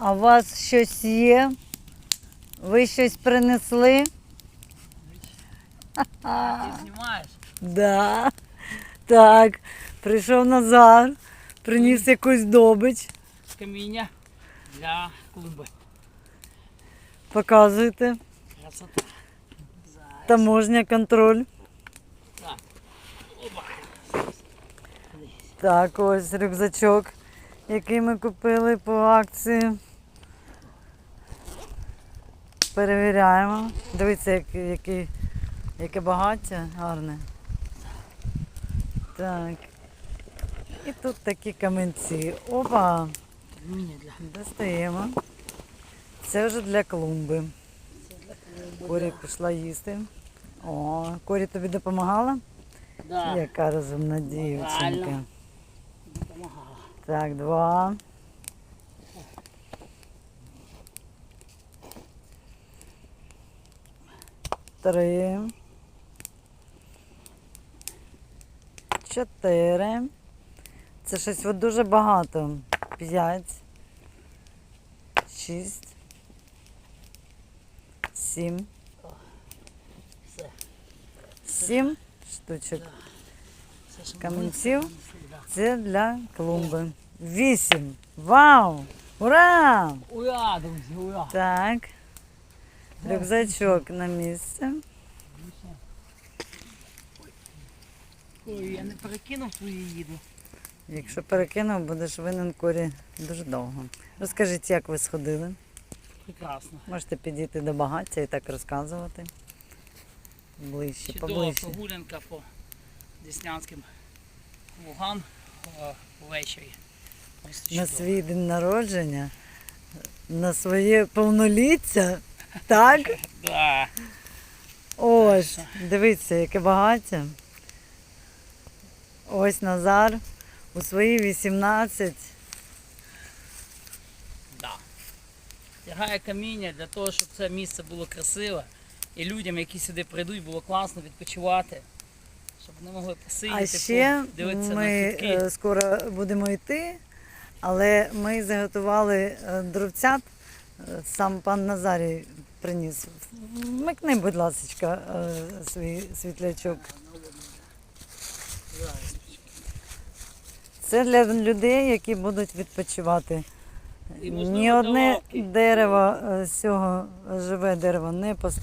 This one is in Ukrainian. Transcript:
А у вас щось є? Ви щось принесли? Ти знімаєш? Да. Так, прийшов Назар, приніс якусь добич. Каміння для клумби. Показуйте. Красота. Таможня, контроль. Так. Так, ось рюкзачок, який ми купили по акції. Перевіряємо. Дивіться, як, який, яке багаття гарне. Так. І тут такі каменці. Опа! Достаємо. Це вже для клумби. Корі пішла їсти. О, Корі тобі допомагала? Да. Яка розумна дівчинка. Допомагала. Так, два. Три. Чотири. Це щось от дуже багато. П'ять. Шість. Сім. Сім штучок. Камінців? Це для клумби. Вісім. Вау! Ура! Ура, друзі, ура. Так. Рюкзачок на місце. Ой, я не перекинув твою їду. Якщо перекинув, будеш винен корі дуже довго. Розкажіть, як ви сходили. Прекрасно. Можете підійти до багаття і так розказувати. Ближче, Чудова поближче. прогулянка по Деснянським лугам е, ввечері. Просто На чудово. свій день народження, на своє повноліття. Так? Да. Ось, дивіться, яке багаття. Ось Назар у свої 18. Да. Тягає каміння для того, щоб це місце було красиве. І людям, які сюди прийдуть, було класно відпочивати. Щоб вони могли посидіти, А ще дивитися на ми квітки. е, скоро будемо йти, але ми заготували е, дровцят. Е, Сам пан Назарій приніс. Вмикни, будь ласка, свій світлячок. Це для людей, які будуть відпочивати. Ні одне дерево е, з цього живе дерево не постраждає.